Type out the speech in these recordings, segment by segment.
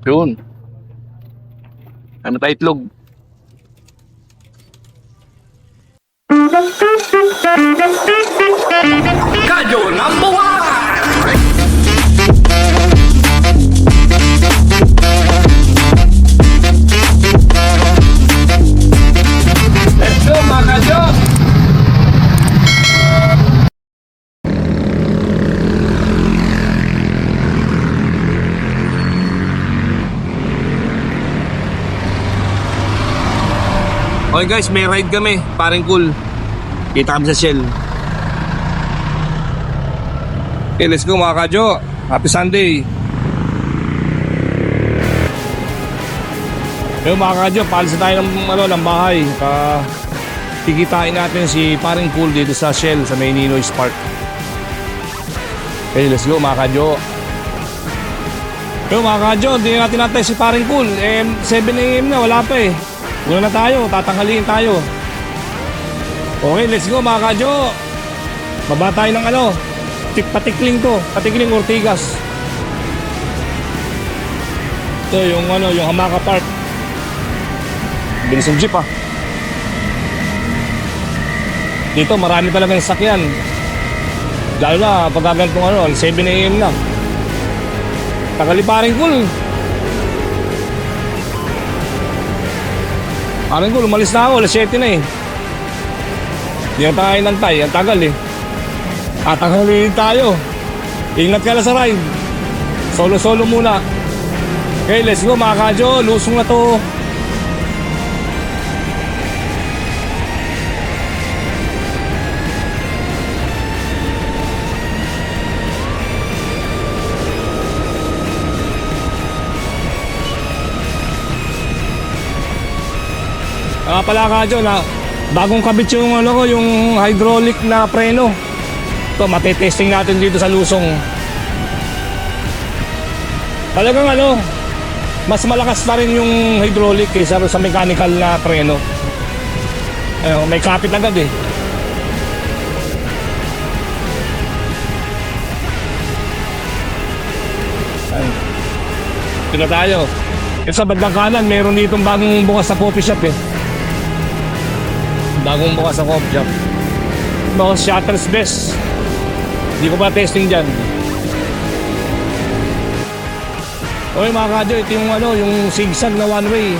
Yun. Ano tayo itlog? Kayo number one! Let's go mga kadyo! Okay guys, may ride kami. Parang cool. Kita kami sa Shell. Okay, let's go mga kadyo. Happy Sunday. Yung mga kadyo, paalis na tayo ng, ano, ng bahay. Uh, kikitain natin si Paring Cool dito sa Shell sa may Ninoy's Park. Okay, let's go mga kadyo. Yung mga kadyo, hindi natin natin si Paring Cool. Eh, 7 a.m. na, wala pa eh. Una na tayo, tatanghaliin tayo. Okay, let's go mga kadyo. Baba tayo ng ano, tik patikling to, patikling Ortigas. Ito yung ano, yung Hamaka Park. Bilis yung jeep ah. Dito marami talagang sakyan. Lalo na pag ganitong ano, 7 a.m. na. Takaliparing cool. Parang ko, umalis na ako, alas 7 na eh. Hindi na tayo nantay, ang tagal eh. Tatangalin tayo. Ingat ka lang sa ride. Solo-solo muna. Okay, let's go mga kadyo. Lusong na to. Ah, pala kadyo na bagong kabit yung ano ko, yung hydraulic na preno. Ito, matetesting natin dito sa lusong. Talagang ano, mas malakas pa rin yung hydraulic kaysa sa mechanical na preno. Ayun, may kapit agad eh. Ayun. Ito na tayo. Ito sa bandang kanan, meron ditong bagong bukas sa coffee shop eh. Bagong bukas sa coffee shop. Mga shuttle's best. Hindi ko pa testing dyan. Okay mga kadyo, ito yung ano, yung zigzag na one way.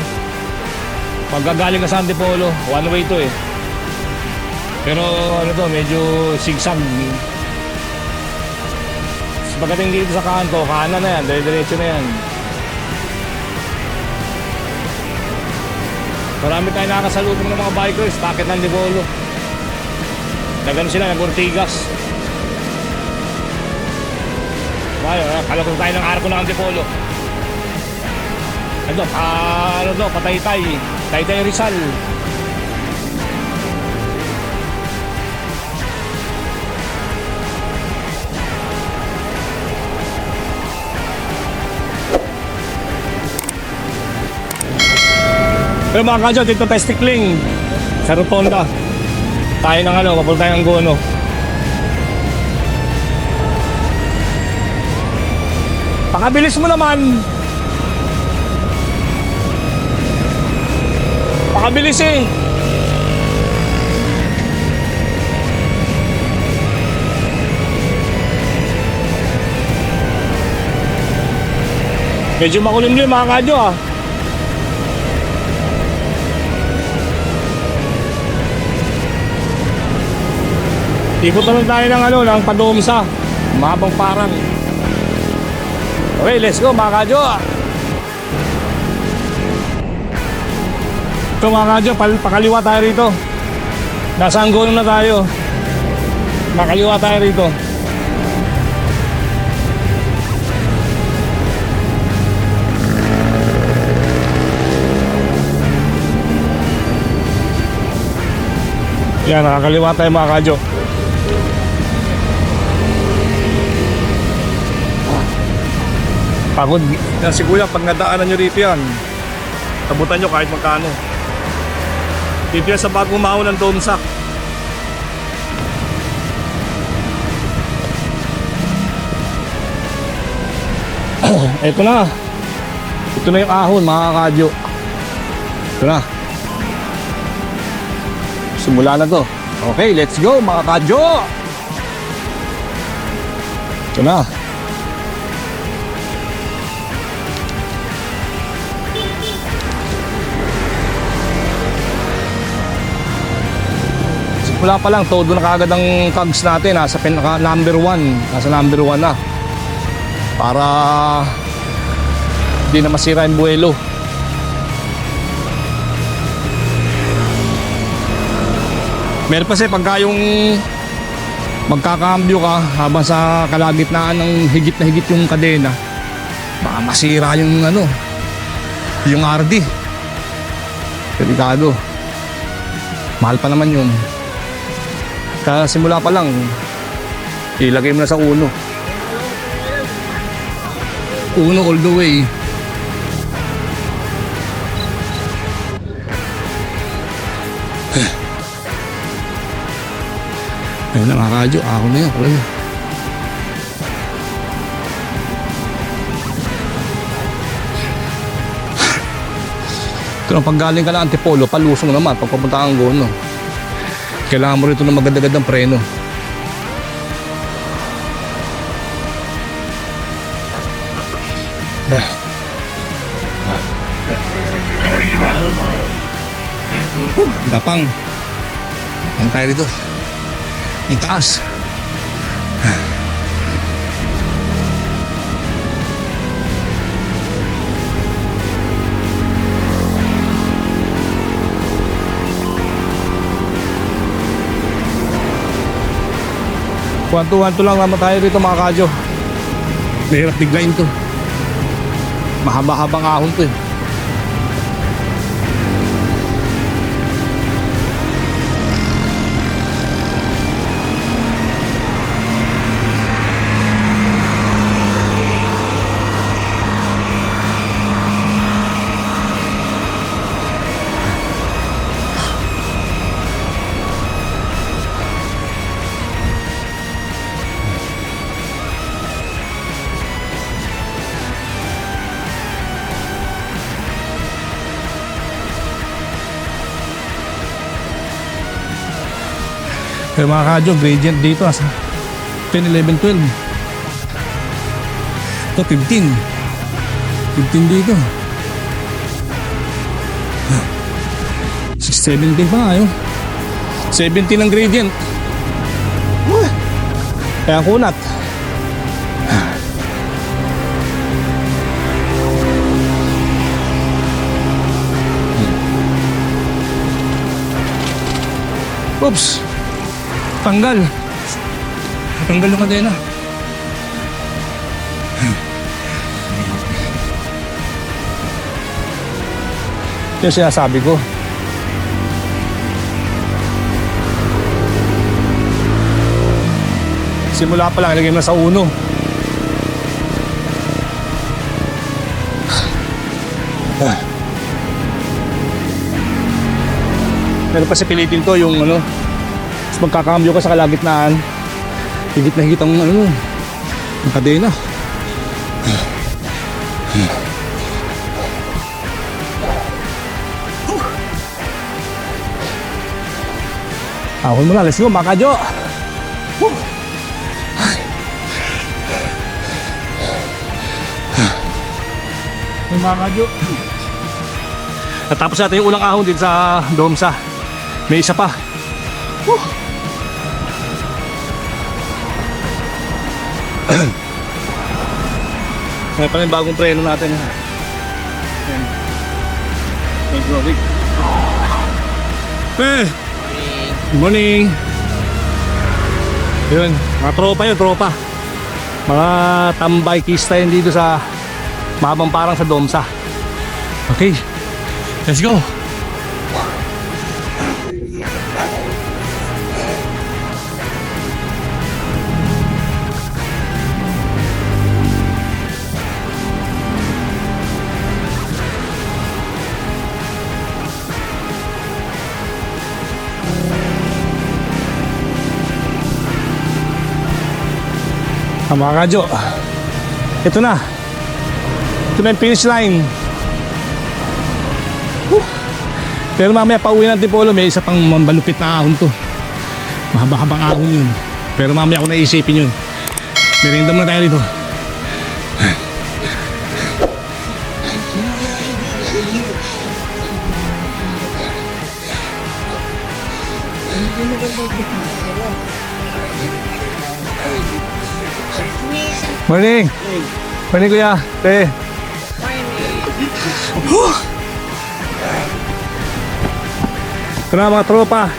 Pagkagaling ka sa Antipolo, one way to eh. Pero ano to, medyo zigzag. Pagdating dito sa kanto, kanan na yan, dire-diretso na yan. Marami tayo nakakasalubong ng mga bikers, bakit ng Antipolo? Nagano sila, nag-Ortigas. Ah, kalakot tayo ng arko ng Antipolo. Ano, ah, ano patay-tay. Tay-tay Rizal. Pero mga kadyo, dito tayo stikling. Sa Rotonda. Tayo ng ano, papunta ng Gono. Pakabilis mo naman. Pakabilis eh. Medyo makulimlim mga kadyo ah. Ikot naman tayo ng ano, ng Padumsa. Mahabang parang. Okay, let's go mga kadyo. Ito mga kadyo, pakaliwa tayo rito. Nasa Angono na tayo. Makaliwa tayo rito. Yan, nakakaliwa tayo mga kadyo. Pagod. Yan si Kuya, pag nadaanan nyo rito yan, tabutan nyo kahit magkano. Dito yan sa bagong mahon ng Domsak. Ito na. Ito na yung ahon mga kadyo. Ito na. Simula na to. Okay, let's go mga kadyo! Ito na. Simula pa lang, todo na kagad ang cogs natin. Nasa pinaka number 1. Nasa number 1 na. Para hindi na masira yung buwelo. Meron pa kasi pagka yung magkakambyo ka habang sa kalagitnaan ng higit na higit yung kadena baka masira yung ano yung RD delikado mahal pa naman yun kaya simula pa lang ilagay mo na sa uno uno all the way Ayun na mga radyo, ako na yun. Ito na, pag galing ka ng Antipolo, palusong naman pag papunta kang Gono. Kailangan mo rito ng maganda-gandang preno. Dapang. Ang tayo dito. Ang taas. Kwanto-kwanto lang naman tayo rito mga kadyo. Mahirap diglayin to. Mahaba-habang ahon to eh. Kaya mga kadyo, gradient dito nasa 10, 11, 12. Ito 15. 15 dito. 17 pa nga yun. 17 ang gradient. Kaya ang kunat. Oops! Tanggal. Tanggal yung kadena. Ito yung sinasabi ko. Simula pa lang, ilagay mo sa uno. Pero pa sa pilitin to yung ano, magkakambyo ka sa kalagitnaan. Higit na higit ang ano, ang kadena. Ahon mo na, let's go, mga kadyo. Woo! Ay, mga kadyo. Natapos natin yung ulang ahon din sa Domsa. May isa pa. May pa rin bagong preno natin. Ayan. Hydraulic. Eh! Good morning! Yun, mga tropa yun, tropa. Mga tambay kista yun dito sa mahabang parang sa Domsa. Okay, let's go! Ah, mga kadyo, ito na. Ito na yung finish line. Pero mamaya pauwi ng Tipolo, may isa pang mambalupit na ahon to. Mahaba-habang ahon yun. Pero mamaya ako naisipin yun. Merienda muna tayo dito. Morning! Morning kuya! Te! Ito na mga tropa!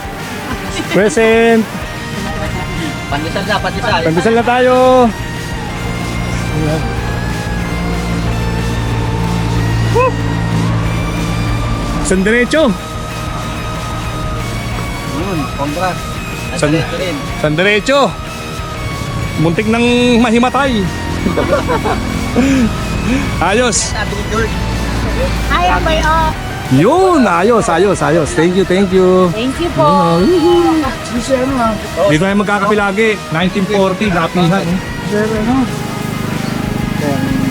Present! Pandesal na, pandesal. Pandesal na tayo! Woo! San diretso! Yun, congrats. San- rin. San diretso! Muntik nang mahimatay! Ayos! Hi, Amoy O. Yun! Ayos, ayos, ayos. Thank you, thank you. Thank you po. Dito tayo magkakapi lagi. 1940, lapihan. eh. Kaya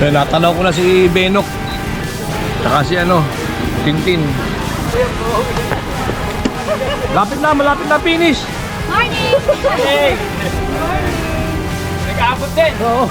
Eh, natanaw ko na si Benok. Tsaka si ano, Tintin. Lapit na, malapit na finish. Morning! Nag-aabot din. Oo.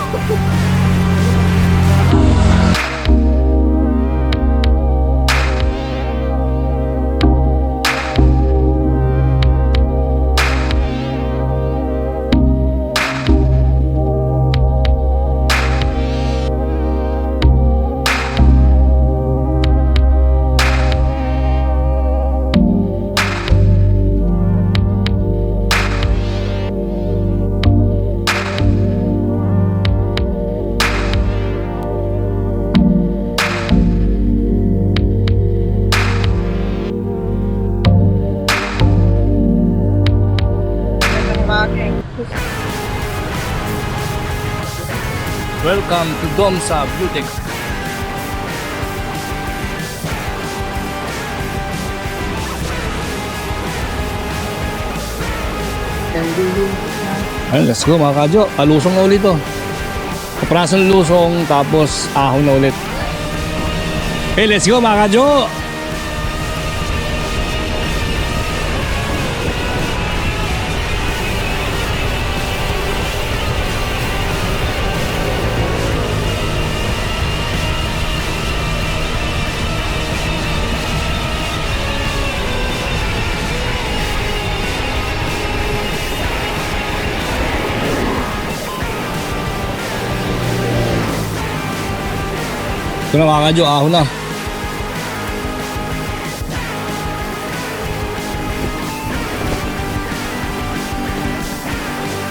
Welcome to Domsa Beauty. Ayun, let's go mga kadyo. Palusong na ulit to. Kaprasong lusong tapos ahon na ulit. Okay, let's go mga kadyo. Na mga kadyo, ahon na.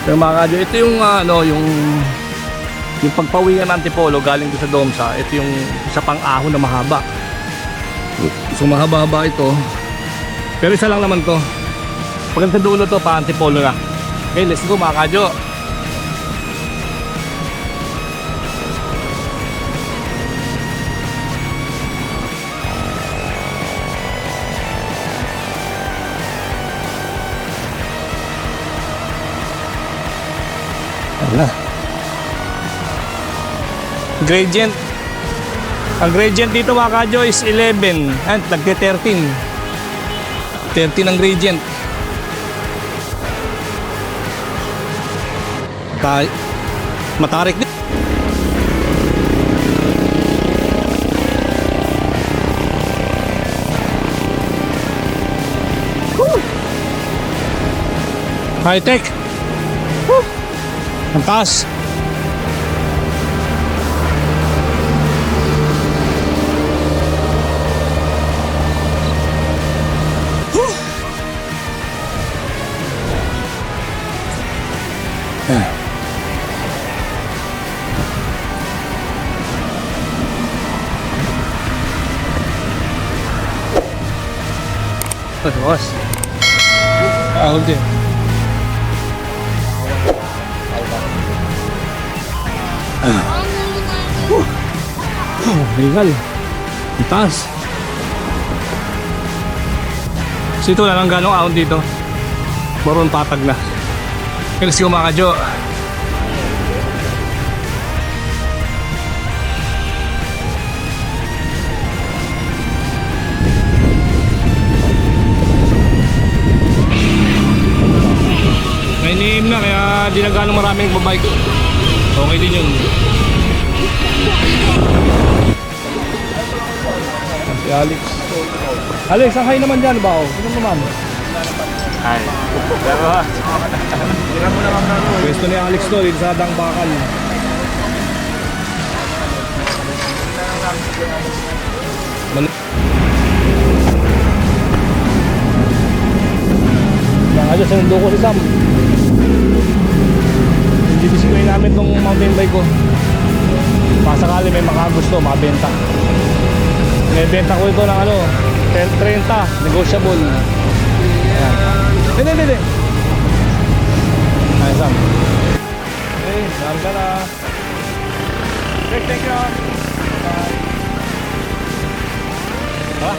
Pero mga kadyo, ito yung ah, ano, yung yung pagpawingan ng Antipolo galing sa Domsa, ito yung isa pang ahon na mahaba. So mahaba-haba ito. Pero isa lang naman to. Pag sa dulo to, pa Antipolo na. Okay, let's go mga kadyo. Wala. Gradient. Ang gradient dito mga kadyo is 11. At nagte 13. 13 ang gradient. Ta matarik din. High tech. Whew. Ang taas. Boss. Ahol din. Oh, legal. Ang taas. So ito lang ang ganong ahon dito. Moron patag na. Let's go mga kadyo. May na kaya di na gano'ng maraming babike. Okay din yun. Si Alex. Alex, ang high naman dyan ba? Sino naman? Ay. Pero ha. Pwesto ni Alex to, dito sa Dang Bakal. Mga dyan, sinundo ko si Sam ginamit ng mountain bike ko. Pasakali may makagusto mabenta may benta ko ito ng ano 30 negotiable. Ayan. hindi hindi hindi. Ayos okay dami ka na. Thank you bye. Ha?